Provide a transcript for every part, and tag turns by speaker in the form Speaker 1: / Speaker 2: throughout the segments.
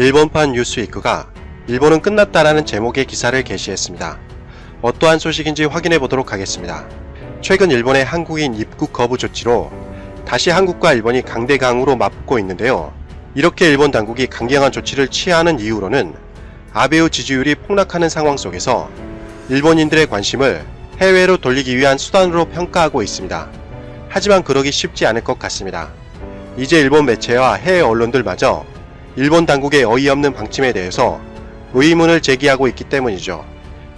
Speaker 1: 일본판 뉴스위크가 일본은 끝났다라는 제목의 기사를 게시했습니다. 어떠한 소식인지 확인해 보도록 하겠습니다. 최근 일본의 한국인 입국 거부 조치로 다시 한국과 일본이 강대강으로 맞붙고 있는데요. 이렇게 일본 당국이 강경한 조치를 취하는 이유로는 아베우 지지율이 폭락하는 상황 속에서 일본인들의 관심을 해외로 돌리기 위한 수단으로 평가하고 있습니다. 하지만 그러기 쉽지 않을 것 같습니다. 이제 일본 매체와 해외 언론들마저 일본 당국의 어이없는 방침에 대해서 의문을 제기하고 있기 때문이죠.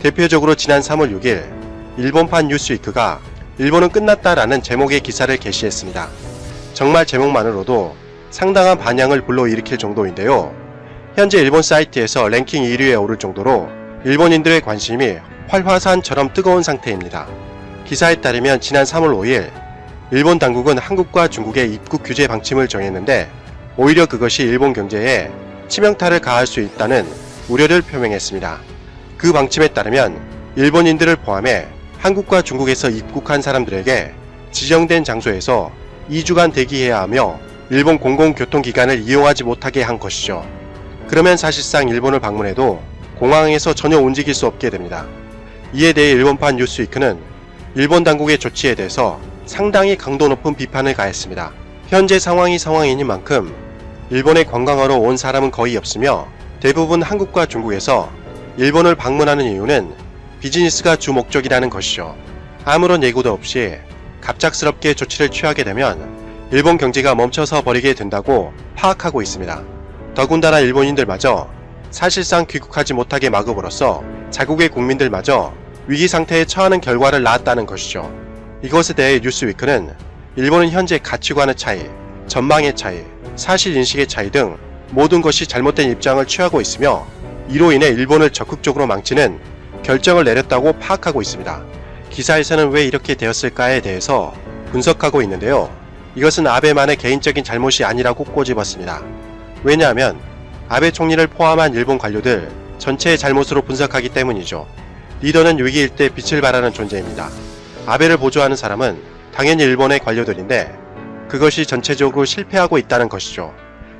Speaker 1: 대표적으로 지난 3월 6일 일본판 뉴스위크가 일본은 끝났다라는 제목의 기사를 게시했습니다. 정말 제목만으로도 상당한 반향을 불러일으킬 정도인데요. 현재 일본 사이트에서 랭킹 1위에 오를 정도로 일본인들의 관심이 활화산처럼 뜨거운 상태입니다. 기사에 따르면 지난 3월 5일 일본 당국은 한국과 중국의 입국 규제 방침을 정했는데 오히려 그것이 일본 경제에 치명타를 가할 수 있다는 우려를 표명했습니다. 그 방침에 따르면 일본인들을 포함해 한국과 중국에서 입국한 사람들에게 지정된 장소에서 2주간 대기해야 하며 일본 공공교통기관을 이용하지 못하게 한 것이죠. 그러면 사실상 일본을 방문해도 공항에서 전혀 움직일 수 없게 됩니다. 이에 대해 일본판 뉴스위크는 일본 당국의 조치에 대해서 상당히 강도 높은 비판을 가했습니다. 현재 상황이 상황이니 만큼 일본에 관광하러 온 사람은 거의 없으며 대부분 한국과 중국에서 일본을 방문하는 이유는 비즈니스가 주 목적이라는 것이죠. 아무런 예고도 없이 갑작스럽게 조치를 취하게 되면 일본 경제가 멈춰서 버리게 된다고 파악하고 있습니다. 더군다나 일본인들마저 사실상 귀국하지 못하게 막음으로써 자국의 국민들마저 위기 상태에 처하는 결과를 낳았다는 것이죠. 이것에 대해 뉴스위크는 일본은 현재 가치관의 차이, 전망의 차이, 사실 인식의 차이 등 모든 것이 잘못된 입장을 취하고 있으며 이로 인해 일본을 적극적으로 망치는 결정을 내렸다고 파악하고 있습니다. 기사에서는 왜 이렇게 되었을까에 대해서 분석하고 있는데요. 이것은 아베만의 개인적인 잘못이 아니라고 꼬집었습니다. 왜냐하면 아베 총리를 포함한 일본 관료들 전체의 잘못으로 분석하기 때문이죠. 리더는 위기일 때 빛을 발하는 존재입니다. 아베를 보조하는 사람은 당연히 일본의 관료들인데 그것이 전체적으로 실패하고 있다는 것이죠.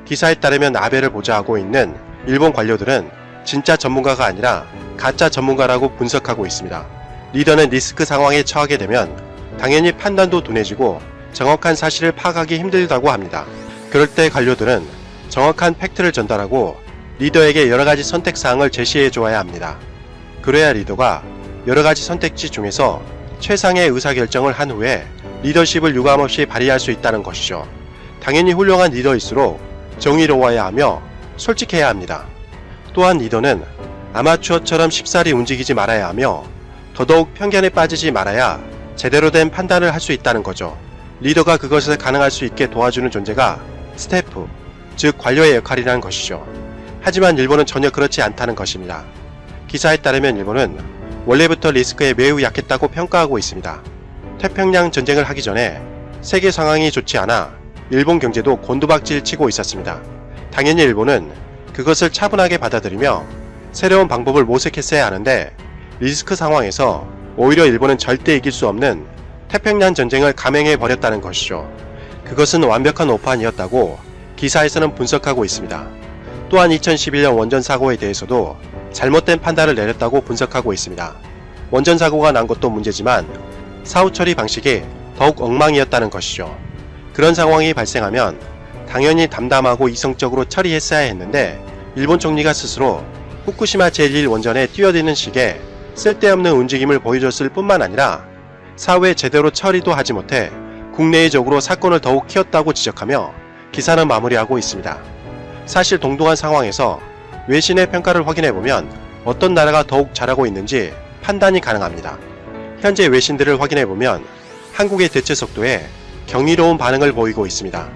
Speaker 1: 기사에 따르면 아베를 보좌하고 있는 일본 관료들은 진짜 전문가가 아니라 가짜 전문가라고 분석하고 있습니다. 리더는 리스크 상황에 처하게 되면 당연히 판단도 둔해지고 정확한 사실을 파악하기 힘들다고 합니다. 그럴 때 관료들은 정확한 팩트를 전달하고 리더에게 여러 가지 선택 사항을 제시해 주어야 합니다. 그래야 리더가 여러 가지 선택지 중에서 최상의 의사결정을 한 후에 리더십을 유감없이 발휘할 수 있다는 것이죠. 당연히 훌륭한 리더일수록 정의로워야 하며 솔직해야 합니다. 또한 리더는 아마추어처럼 쉽사리 움직이지 말아야 하며 더더욱 편견에 빠지지 말아야 제대로 된 판단을 할 수 있다는 거죠. 리더가 그것을 가능할 수 있게 도와주는 존재가 스태프, 즉 관료의 역할이라는 것이죠. 하지만 일본은 전혀 그렇지 않다는 것입니다. 기사에 따르면 일본은 원래부터 리스크에 매우 약했다고 평가하고 있습니다. 태평양 전쟁을 하기 전에 세계 상황이 좋지 않아 일본 경제도 곤두박질 치고 있었습니다. 당연히 일본은 그것을 차분하게 받아들이며 새로운 방법을 모색했어야 하는데 리스크 상황에서 오히려 일본은 절대 이길 수 없는 태평양 전쟁을 감행해 버렸다는 것이죠. 그것은 완벽한 오판이었다고 기사에서는 분석하고 있습니다. 또한 2011년 원전 사고에 대해서도 잘못된 판단을 내렸다고 분석하고 있습니다. 원전 사고가 난 것도 문제지만 사후 처리 방식이 더욱 엉망이었다는 것이죠. 그런 상황이 발생하면 당연히 담담하고 이성적으로 처리했어야 했는데 일본 총리가 스스로 후쿠시마 제1 원전에 뛰어드는 식의 쓸데없는 움직임을 보여줬을 뿐만 아니라 사후에 제대로 처리도 하지 못해 국내외적으로 사건을 더욱 키웠다고 지적하며 기사는 마무리하고 있습니다. 사실 동등한 상황에서 외신의 평가를 확인해보면 어떤 나라가 더욱 잘하고 있는지 판단이 가능합니다. 현재 외신들을 확인해보면 한국의 대체 속도에 경이로운 반응을 보이고 있습니다.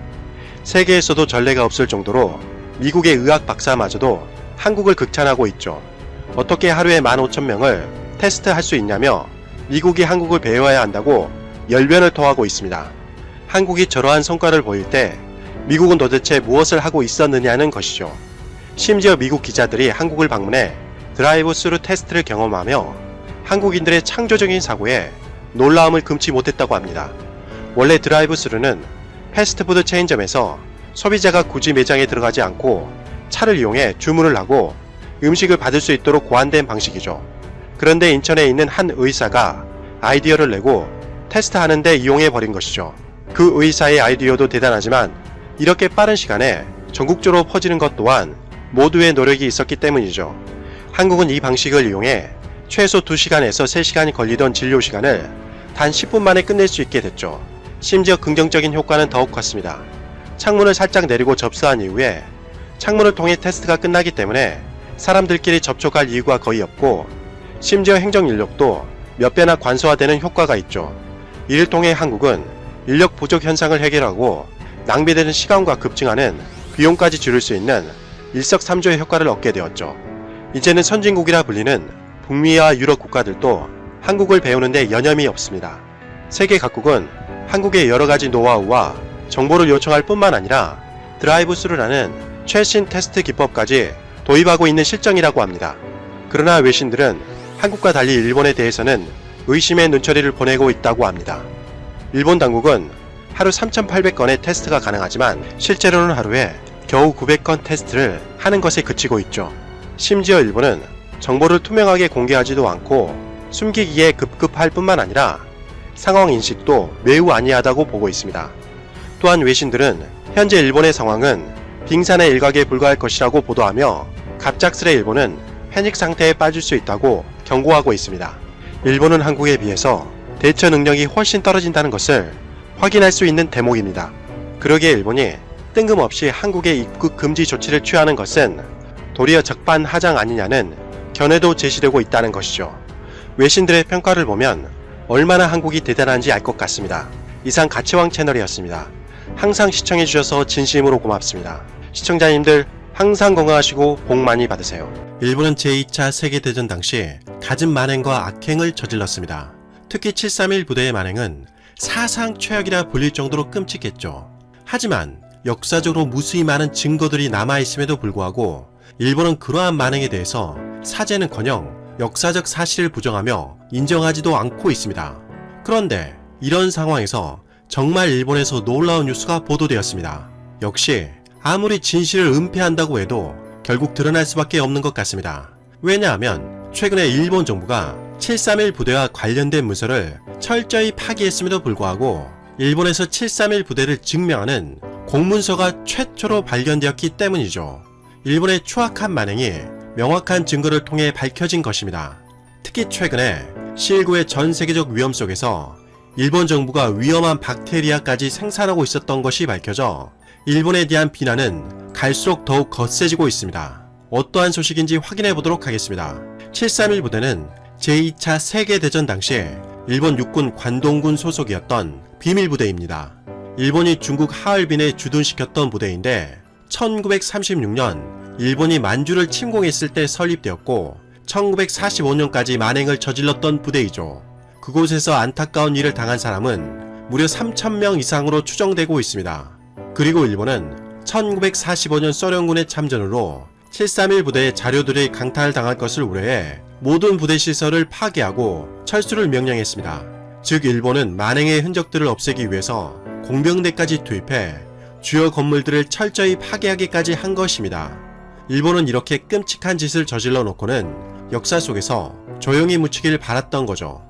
Speaker 1: 세계에서도 전례가 없을 정도로 미국의 의학 박사마저도 한국을 극찬하고 있죠. 어떻게 하루에 15,000명을 테스트할 수 있냐며 미국이 한국을 배워야 한다고 열변을 토하고 있습니다. 한국이 저러한 성과를 보일 때 미국은 도대체 무엇을 하고 있었느냐는 것이죠. 심지어 미국 기자들이 한국을 방문해 드라이브 스루 테스트를 경험하며 한국인들의 창조적인 사고에 놀라움을 금치 못했다고 합니다. 원래 드라이브 스루는 패스트푸드 체인점에서 소비자가 굳이 매장에 들어가지 않고 차를 이용해 주문을 하고 음식을 받을 수 있도록 고안된 방식이죠. 그런데 인천에 있는 한 의사가 아이디어를 내고 테스트하는데 이용해 버린 것이죠. 그 의사의 아이디어도 대단하지만 이렇게 빠른 시간에 전국적으로 퍼지는 것 또한 모두의 노력이 있었기 때문이죠. 한국은 이 방식을 이용해 최소 2시간에서 3시간이 걸리던 진료 시간을 단 10분 만에 끝낼 수 있게 됐죠. 심지어 긍정적인 효과는 더욱 컸습니다. 창문을 살짝 내리고 접수한 이후에 창문을 통해 테스트가 끝나기 때문에 사람들끼리 접촉할 이유가 거의 없고 심지어 행정 인력도 몇 배나 관소화되는 효과가 있죠. 이를 통해 한국은 인력 부족 현상을 해결하고 낭비되는 시간과 급증하는 비용까지 줄일 수 있는 일석삼조의 효과를 얻게 되었죠. 이제는 선진국이라 불리는 북미와 유럽 국가들도 한국을 배우는데 여념이 없습니다. 세계 각국은 한국의 여러 가지 노하우와 정보를 요청할 뿐만 아니라 드라이브 스루라는 최신 테스트 기법까지 도입하고 있는 실정이라고 합니다. 그러나 외신들은 한국과 달리 일본에 대해서는 의심의 눈초리를 보내고 있다고 합니다. 일본 당국은 하루 3,800건의 테스트가 가능하지만 실제로는 하루에 겨우 900건 테스트를 하는 것에 그치고 있죠. 심지어 일본은 정보를 투명하게 공개하지도 않고 숨기기에 급급할 뿐만 아니라 상황 인식도 매우 안이하다고 보고 있습니다. 또한 외신들은 현재 일본의 상황은 빙산의 일각에 불과할 것이라고 보도하며 갑작스레 일본은 패닉 상태에 빠질 수 있다고 경고하고 있습니다. 일본은 한국에 비해서 대처 능력이 훨씬 떨어진다는 것을 확인할 수 있는 대목입니다. 그러기에 일본이 뜬금없이 한국에 입국 금지 조치를 취하는 것은 도리어 적반하장 아니냐는 견해도 제시되고 있다는 것이죠. 외신들의 평가를 보면 얼마나 한국이 대단한지 알 것 같습니다. 이상 가치왕 채널이었습니다. 항상 시청해주셔서 진심으로 고맙습니다. 시청자님들 항상 건강하시고 복 많이 받으세요. 일본은 제2차 세계대전 당시 갖은 만행과 악행을 저질렀습니다. 특히 731 부대의 만행은 사상 최악이라 불릴 정도로 끔찍했죠. 하지만 역사적으로 무수히 많은 증거들이 남아있음에도 불구하고 일본은 그러한 만행에 대해서 사죄는커녕 역사적 사실을 부정하며 인정하지도 않고 있습니다. 그런데 이런 상황에서 정말 일본에서 놀라운 뉴스가 보도되었습니다. 역시 아무리 진실을 은폐한다고 해도 결국 드러날 수밖에 없는 것 같습니다. 왜냐하면 최근에 일본 정부가 731 부대와 관련된 문서를 철저히 파기했음에도 불구하고 일본에서 731 부대를 증명하는 공문서가 최초로 발견되었기 때문이죠. 일본의 추악한 만행이 명확한 증거를 통해 밝혀진 것입니다. 특히 최근에 실구의 전 세계적 위험 속에서 일본 정부가 위험한 박테리아까지 생산하고 있었던 것이 밝혀져 일본에 대한 비난은 갈수록 더욱 거세지고 있습니다. 어떠한 소식인지 확인해 보도록 하겠습니다. 731 부대는 제2차 세계대전 당시에 일본 육군 관동군 소속이었던 비밀 부대입니다. 일본이 중국 하얼빈에 주둔시켰던 부대인데 1936년 일본이 만주를 침공했을 때 설립되었고 1945년까지 만행을 저질렀던 부대이죠. 그곳에서 안타까운 일을 당한 사람은 무려 3,000명 이상으로 추정되고 있습니다. 그리고 일본은 1945년 소련군의 참전으로 731 부대의 자료들이 강탈당할 것을 우려해 모든 부대 시설을 파괴하고 철수를 명령했습니다. 즉 일본은 만행의 흔적들을 없애기 위해서 공병대까지 투입해 주요 건물들을 철저히 파괴하기까지 한 것입니다. 일본은 이렇게 끔찍한 짓을 저질러 놓고는 역사 속에서 조용히 묻히길 바랐던 거죠.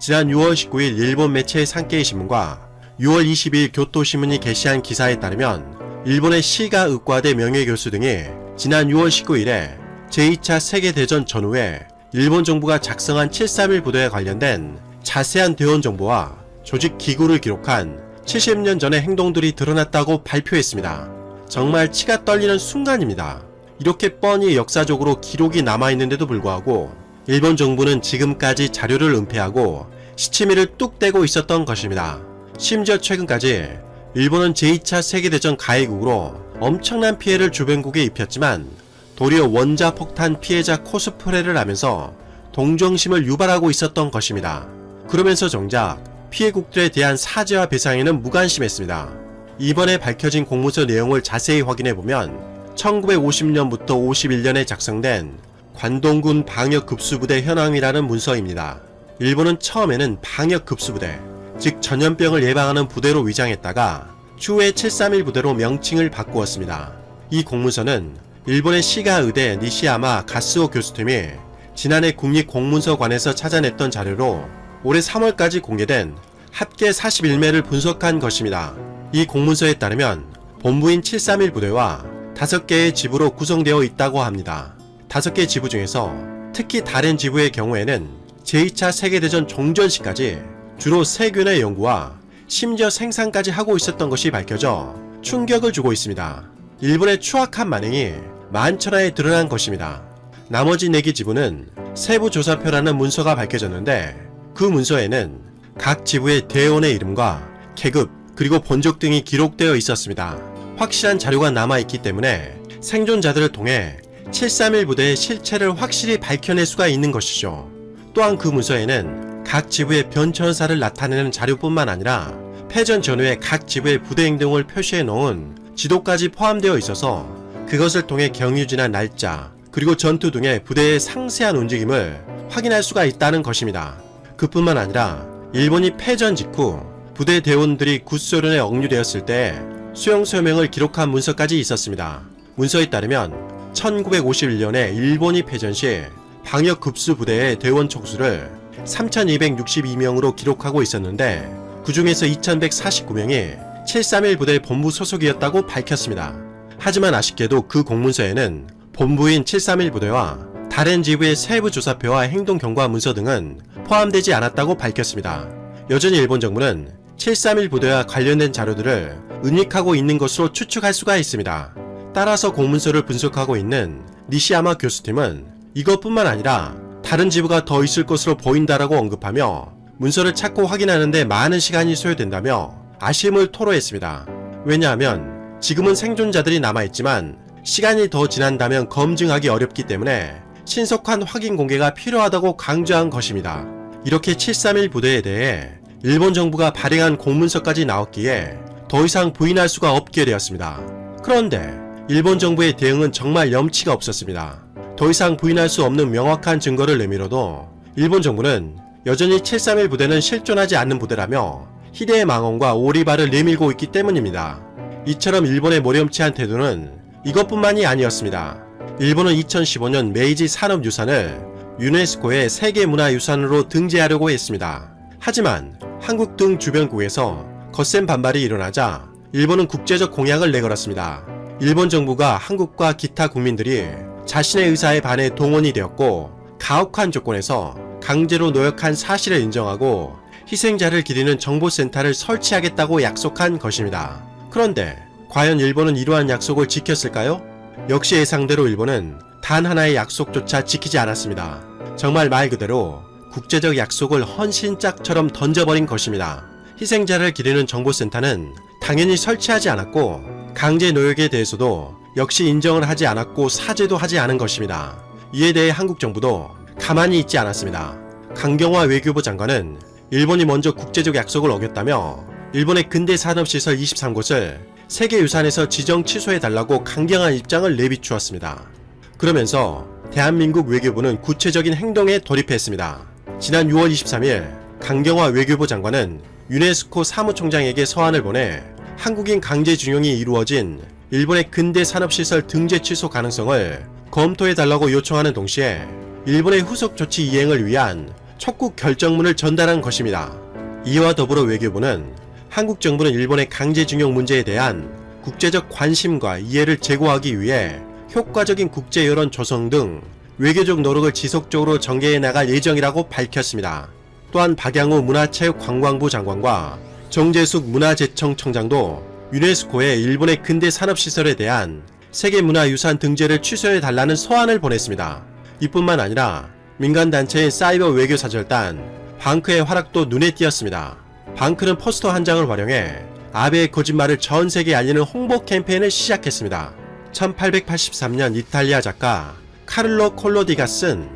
Speaker 1: 지난 6월 19일 일본 매체 산케이 신문과 6월 22일 교토신문이 게시한 기사에 따르면 일본의 시가 의과대 명예교수 등이 지난 6월 19일에 제2차 세계대전 전후에 일본 정부가 작성한 731 부대에 관련된 자세한 대원 정보와 조직 기구를 기록한 70년 전의 행동들이 드러났다고 발표했습니다. 정말 치가 떨리는 순간입니다. 이렇게 뻔히 역사적으로 기록이 남아있는데도 불구하고 일본 정부는 지금까지 자료를 은폐하고 시치미를 뚝 떼고 있었던 것입니다. 심지어 최근까지 일본은 제2차 세계대전 가해국으로 엄청난 피해를 주변국에 입혔지만 도리어 원자 폭탄 피해자 코스프레를 하면서 동정심을 유발하고 있었던 것입니다. 그러면서 정작 피해국들에 대한 사죄와 배상에는 무관심했습니다. 이번에 밝혀진 공문서 내용을 자세히 확인해보면 1950년부터 51년에 작성된 관동군 방역급수부대 현황이라는 문서입니다. 일본은 처음에는 방역급수부대, 즉 전염병을 예방하는 부대로 위장했다가 추후에 731 부대로 명칭을 바꾸었습니다. 이 공문서는 일본의 시가 의대 니시야마 가스오 교수팀이 지난해 국립공문서관에서 찾아냈던 자료로 올해 3월까지 공개된 합계 41매를 분석한 것입니다. 이 공문서에 따르면 본부인 731 부대와 5개의 지부로 구성되어 있다고 합니다. 5개 지부 중에서 특히 다른 지부의 경우에는 제2차 세계대전 종전 시까지 주로 세균의 연구와 심지어 생산까지 하고 있었던 것이 밝혀져 충격을 주고 있습니다. 일본의 추악한 만행이 만천하에 드러난 것입니다. 나머지 4개 지부는 세부 조사표라는 문서가 밝혀졌는데 그 문서에는 각 지부의 대원의 이름과 계급 그리고 본적 등이 기록되어 있었습니다. 확실한 자료가 남아있기 때문에 생존자들을 통해 731 부대의 실체를 확실히 밝혀낼 수가 있는 것이죠. 또한 그 문서에는 각 지부의 변천사를 나타내는 자료뿐만 아니라 패전 전후의 각 지부의 부대 행동을 표시해 놓은 지도까지 포함되어 있어서 그것을 통해 경유지나 날짜 그리고 전투 등의 부대의 상세한 움직임을 확인할 수가 있다는 것입니다. 그뿐만 아니라 일본이 패전 직후 부대 대원들이 구소련에 억류되었을 때 수용 소명을 기록한 문서까지 있었습니다. 문서에 따르면 1951년에 일본이 패전 시 방역 급수 부대의 대원 촉수를 3,262명으로 기록하고 있었는데 그 중에서 2,149명이 731 부대 본부 소속이었다고 밝혔습니다. 하지만 아쉽게도 그 공문서에는 본부인 731 부대와 다른 지부의 세부 조사표와 행동 경과 문서 등은 포함되지 않았다고 밝혔습니다. 여전히 일본 정부는 731 부대와 관련된 자료들을 은닉하고 있는 것으로 추측할 수가 있습니다. 따라서 공문서를 분석하고 있는 니시야마 교수팀은 이것뿐만 아니라 다른 지부가 더 있을 것으로 보인다라고 언급하며 문서를 찾고 확인하는데 많은 시간이 소요된다며 아쉬움을 토로했습니다. 왜냐하면 지금은 생존자들이 남아있지만 시간이 더 지난다면 검증하기 어렵기 때문에 신속한 확인 공개가 필요하다고 강조한 것입니다. 이렇게 731 부대에 대해 일본 정부가 발행한 공문서까지 나왔기에 더 이상 부인할 수가 없게 되었습니다. 그런데 일본 정부의 대응은 정말 염치가 없었습니다. 더 이상 부인할 수 없는 명확한 증거를 내밀어도 일본 정부는 여전히 731 부대는 실존하지 않는 부대라며 희대의 망언과 오리발을 내밀고 있기 때문입니다. 이처럼 일본의 모렴치한 태도는 이것뿐만이 아니었습니다. 일본은 2015년 메이지 산업유산을 유네스코의 세계문화유산으로 등재하려고 했습니다. 하지만 한국 등 주변국에서 거센 반발이 일어나자 일본은 국제적 공약을 내걸었습니다. 일본 정부가 한국과 기타 국민들이 자신의 의사에 반해 동원이 되었고 가혹한 조건에서 강제로 노역한 사실을 인정하고 희생자를 기리는 정보센터를 설치하겠다고 약속한 것입니다. 그런데 과연 일본은 이러한 약속을 지켰을까요? 역시 예상대로 일본은 단 하나의 약속조차 지키지 않았습니다. 정말 말 그대로 국제적 약속을 헌신짝처럼 던져버린 것입니다. 희생자를 기리는 정보센터는 당연히 설치하지 않았고 강제 노역에 대해서도 역시 인정을 하지 않았고 사죄도 하지 않은 것입니다. 이에 대해 한국 정부도 가만히 있지 않았습니다. 강경화 외교부 장관은 일본이 먼저 국제적 약속을 어겼다며 일본의 근대 산업시설 23곳을 세계유산에서 지정 취소해달라고 강경한 입장을 내비추었습니다. 그러면서 대한민국 외교부는 구체적인 행동에 돌입했습니다. 지난 6월 23일 강경화 외교부 장관은 유네스코 사무총장에게 서한을 보내 한국인 강제징용이 이루어진 일본의 근대 산업시설 등재 취소 가능성을 검토해달라고 요청하는 동시에 일본의 후속 조치 이행을 위한 촉구 결정문을 전달한 것입니다. 이와 더불어 외교부는 한국 정부는 일본의 강제징용 문제에 대한 국제적 관심과 이해를 제고하기 위해 효과적인 국제 여론 조성 등 외교적 노력을 지속적으로 전개해 나갈 예정이라고 밝혔습니다. 또한 박양호 문화체육관광부 장관과 정재숙 문화재청 청장도 유네스코에 일본의 근대 산업시설에 대한 세계문화유산 등재를 취소해 달라는 서한을 보냈습니다. 이뿐만 아니라 민간단체인 사이버 외교사절단 방크의 활약도 눈에 띄었습니다. 방크는 포스터 한 장을 활용해 아베의 거짓말을 전 세계에 알리는 홍보 캠페인을 시작했습니다. 1883년 이탈리아 작가 카를로 콜로디가 쓴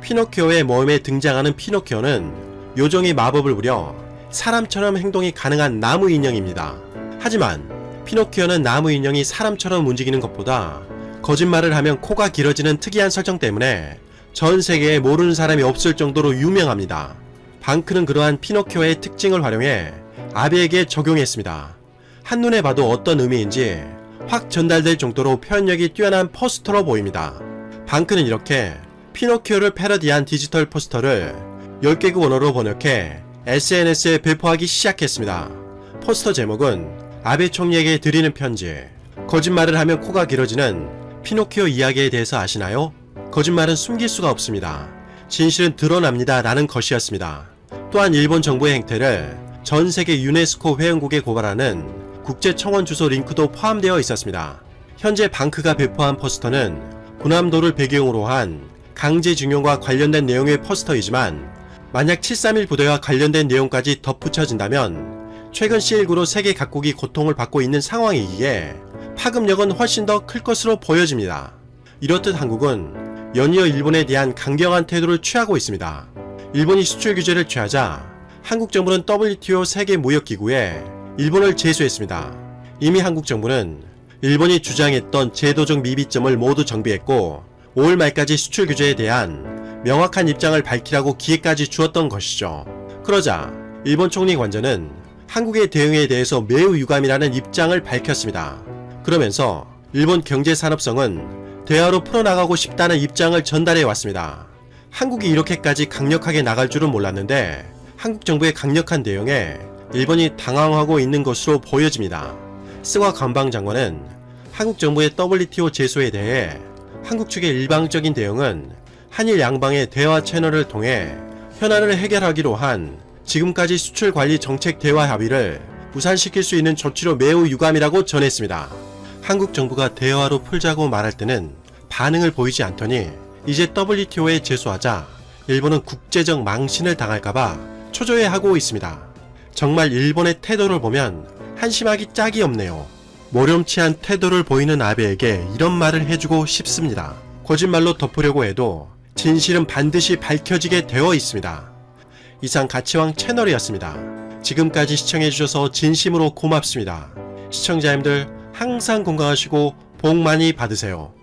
Speaker 1: 피노키오의 모험에 등장하는 피노키오는 요정의 마법을 부려 사람처럼 행동이 가능한 나무 인형입니다. 하지만 피노키오는 나무 인형이 사람처럼 움직이는 것보다 거짓말을 하면 코가 길어지는 특이한 설정 때문에 전 세계에 모르는 사람이 없을 정도로 유명합니다. 방크는 그러한 피노키오의 특징을 활용해 아베에게 적용했습니다. 한눈에 봐도 어떤 의미인지 확 전달될 정도로 표현력이 뛰어난 포스터로 보입니다. 방크는 이렇게 피노키오를 패러디한 디지털 포스터를 10개국 언어로 번역해 SNS에 배포하기 시작했습니다. 포스터 제목은 아베 총리에게 드리는 편지. 거짓말을 하면 코가 길어지는 피노키오 이야기에 대해서 아시나요? 거짓말은 숨길 수가 없습니다. 진실은 드러납니다. 라는 것이었습니다. 또한 일본 정부의 행태를 전 세계 유네스코 회원국에 고발하는 국제청원 주소 링크도 포함되어 있었습니다. 현재 방크가 배포한 포스터는 군함도를 배경으로 한 강제징용과 관련된 내용의 포스터이지만 만약 731 부대와 관련된 내용까지 덧붙여진다면 최근 C19로 세계 각국이 고통을 받고 있는 상황이기에 파급력은 훨씬 더 클 것으로 보여집니다. 이렇듯 한국은 연이어 일본에 대한 강경한 태도를 취하고 있습니다. 일본이 수출 규제를 취하자 한국 정부는 WTO 세계 무역기구에 일본을 제소했습니다. 이미 한국 정부는 일본이 주장했던 제도적 미비점을 모두 정비했고 5월 말까지 수출 규제에 대한 명확한 입장을 밝히라고 기회까지 주었던 것이죠. 그러자 일본 총리 관저는 한국의 대응에 대해서 매우 유감이라는 입장을 밝혔습니다. 그러면서 일본 경제 산업성은 대화로 풀어나가고 싶다는 입장을 전달해 왔습니다. 한국이 이렇게까지 강력하게 나갈 줄은 몰랐는데 한국 정부의 강력한 대응에 일본이 당황하고 있는 것으로 보여집니다. 스와 관방 장관은 한국 정부의 WTO 제소에 대해 한국 측의 일방적인 대응은 한일 양방의 대화 채널을 통해 현안을 해결하기로 한 지금까지 수출 관리 정책 대화 합의를 무산시킬 수 있는 조치로 매우 유감이라고 전했습니다. 한국 정부가 대화로 풀자고 말할 때는 반응을 보이지 않더니 이제 WTO에 제소하자 일본은 국제적 망신을 당할까봐 초조해하고 있습니다. 정말 일본의 태도를 보면 한심하기 짝이 없네요. 모렴치한 태도를 보이는 아베에게 이런 말을 해주고 싶습니다. 거짓말로 덮으려고 해도 진실은 반드시 밝혀지게 되어 있습니다. 이상 가치왕 채널이었습니다. 지금까지 시청해주셔서 진심으로 고맙습니다. 시청자님들 항상 건강하시고 복 많이 받으세요.